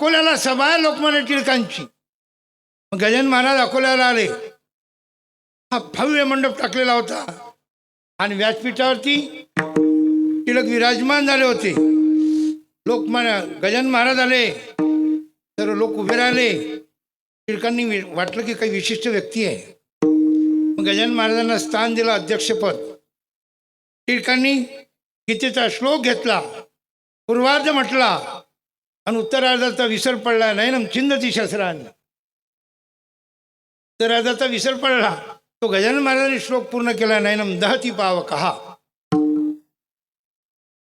अकोल्याला सभा आहे लोकमान्य टिळकांची. मग गजानन महाराज अकोल्याला आले. हा भव्य मंडप टाकलेला होता. आणि व्यासपीठावरती टिळक विराजमान झाले होते. लोकमान्य गजानन महाराज आले. सर्व लोक उभे राहिले. टिळकांनी वाटलं की काही विशिष्ट व्यक्ती आहे. मग गजानन महाराजांना स्थान दिलं अध्यक्षपद. टिळकांनी गीतेचा श्लोक घेतला. पूर्वार्ध म्हटला. आणि उत्तरार्धाचा विसर पडला नाही ना छिंदती शस्त्रांनी. उत्तरार्धाचा विसर पडला तो गजानन महाराजांनी श्लोक पूर्ण केला नाही ना दहती पाव कहा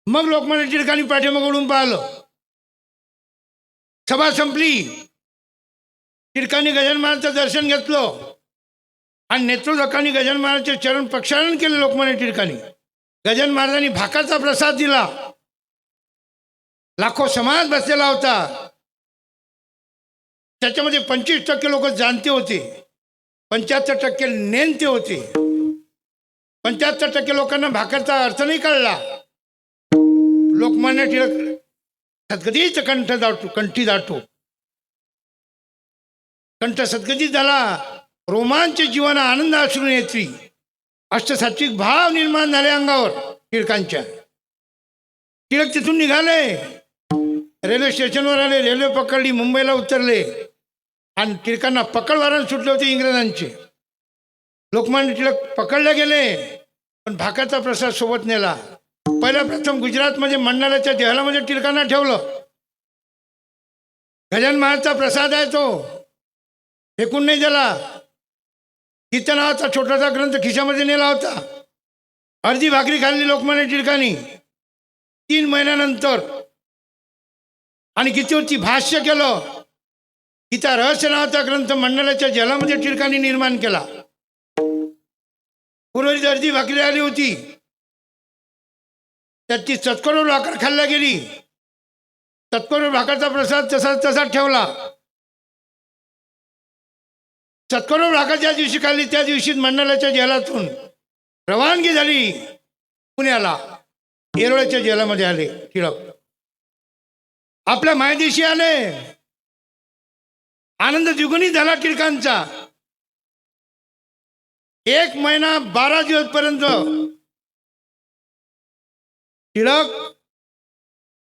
मग लोकमान्य टिळकांनी पाठीमागडून पाहिलं. सभा संपली. टिळकांनी गजानन महाराजचं दर्शन घेतलं. आणि नेत्रोदकांनी गजानन महाराजचे चरण प्रक्षालन केले लोकमान्य टिळकांनी. गजानन महाराजांनी भाकाचा प्रसाद दिला. लाखो समाज बसलेला होता. त्याच्यामध्ये पंचवीस टक्के लोक जाणते होते. पंच्याहत्तर टक्के नेणते होते. पंच्याहत्तर टक्के लोकांना भाकरचा अर्थ नाही कळला. लोकमान्य टिळक सदगतीच कंठ दाटू कंठी दाटू. कंठ सदगती झाला. रोमांच जीवन आनंद असून येत्री अष्टसात्विक भाव निर्माण झाले अंगावर टिळकांच्या. टिळक तिथून निघाले. रेल्वे स्टेशनवर आले रेल्वे पकडली मुंबईला उतरले. आणि टिळकांना पकडवारण सुटले होते इंग्रजांचे. लोकमान्य टिळक पकडले गेले पण भाकाचा प्रसाद सोबत नेला. पहिला प्रथम गुजरातमध्ये मंडळाच्या देहलामध्ये टिळकांना ठेवलं. गजान महाराजचा प्रसाद आहे तो. फेकून नाही दिला. किती नावाचा छोटासा ग्रंथ खिशामध्ये नेला होता. अर्धी भाकरी खाल्ली लोकमान्य टिळकांनी. तीन महिन्यानंतर आणि गीतेवरती भाष्य केलं. गीता रहस्य नावाचा ग्रंथ मंडळाच्या जलामध्ये टिळकांनी निर्माण केला. पूर्वजी दर्जी भाकरी आली होती. त्याची ती भाकर खाल्ल्या गेली. चतकोर भाकरचा प्रसाद तसा तसा ठेवला. चतकोर भाकर ज्या दिवशी खाल्ली त्या दिवशी मंडळाच्या जेलातून रवानगी झाली. पुण्याला. येरोळ्याच्या जेलामध्ये आले टिळक. आपल्या मायदेशी आले. आनंद द्विगुणी झाला टिळकांचा. एक महिना बारा दिवस पर्यंत टिळक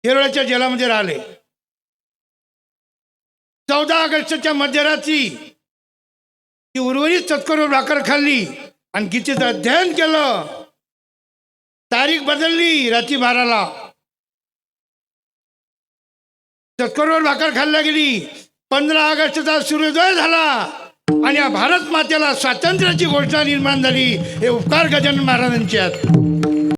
केरळच्या जेलामध्ये राहिले. चौदा ऑगस्टच्या मध्यरात्री ती उर्वरित चतकोर भाकर खाल्ली आणि गीतेचं अध्ययन केलं. तारीख बदलली रात्री बाराला. चतकोरवर भाकर खाल्ल्या गेली. पंधरा ऑगस्टचा सूर्योदय झाला. आणि या भारत मातेला स्वातंत्र्याची घोषणा निर्माण झाली. हे उपकार गजानन महाराजांचे आहेत.